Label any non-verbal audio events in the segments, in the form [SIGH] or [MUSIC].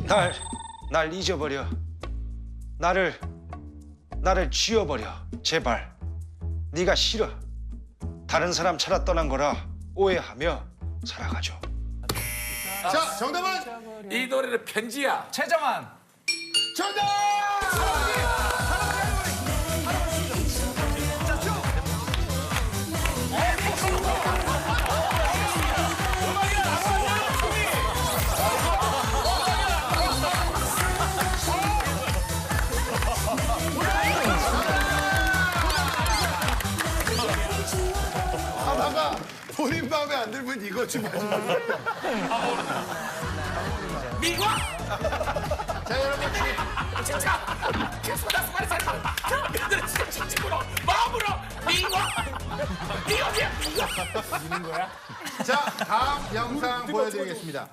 날, 날 잊어버려. 나를, 나를 지워버려. 제발. 네가 싫어. 다른 사람 찾아 떠난 거라 오해하며 살아가죠. 자, 정답은 이 노래는 편지야. 최정환. 정답! 본인 마음에 안 들면 이거 좀 마지막에. 미화. 자, 여러분. 진짜. 계속 나 말이 살다. 그들 진짜 진심으로 마음으로 미화. 네 어디야? 자, 다음 영상 보여드리겠습니다.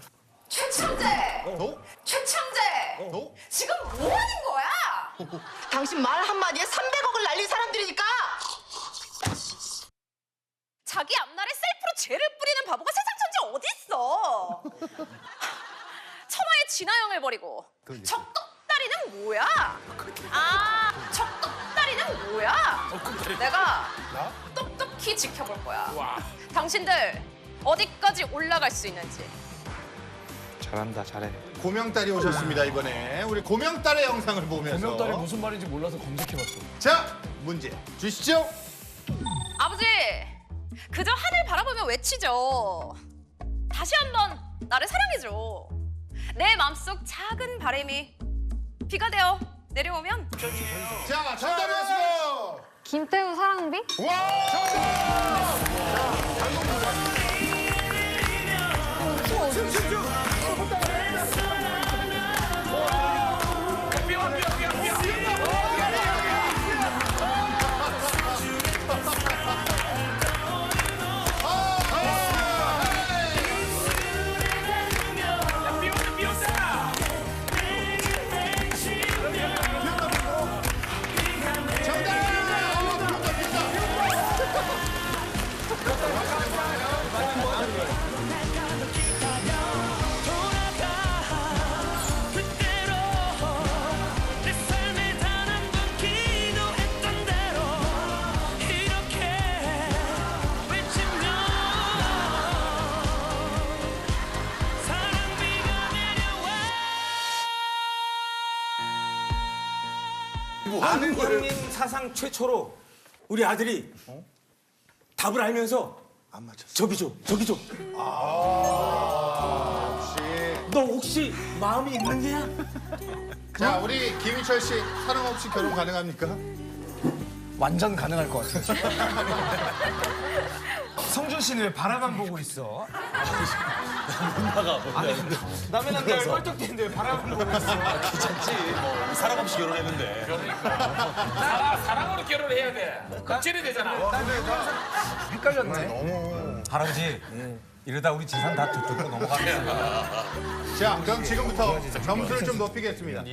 최창재! 어? 최창재! 어? 지금 뭐 하는 거야? 당신 말 한마디에 300억을 날린 사람들이니까 자기 앞날에 셀프로 죄를 뿌리는 바보가 세상 천지 어딨어? [LAUGHS] 처마에 진화영을 버리고 적덕다리는 뭐야? 아, 적덕다리는 뭐야? 내가 똑똑히 지켜볼 거야. 와. 당신들 어디까지 올라갈 수 있는지. 잘한다, 잘해. 고명딸이 오셨습니다, 이번에. 우리 고명딸의 영상을 보면서. 명달이 무슨 말인지 몰라서 검색해봤어. 자, 문제 주시죠. 아버지, 그저 하늘 바라보며 외치죠. 다시 한번 나를 사랑해줘. 내 마음속 작은 바람이 비가 되어 내려오면 자, 정답은 김태우 사랑비? 미화 아는 형님 사상 최초로 우리 아들이 답을 알면서 안 맞췄어. 저기 줘, 저기 줘. 너 혹시 마음이 있는 게야? [LAUGHS] 자, 우리 김희철 씨 사랑 없이 결혼 가능합니까? 완전 가능할 것 같아. [LAUGHS] 성준 씨는 왜 바라만 보고 있어? 아니, 남의 남자를 뻘떡대는데 왜 바라만 보고 있어? 사람 없이 결혼했는데. 사랑 사랑으로 결혼해야 돼. 겁질이 되잖아. 헷갈렸네. 할아버지, 이러다 우리 재산 다 저쪽으로 넘어가겠어. 자, 그럼 지금부터 점수를 좀 높이겠습니다.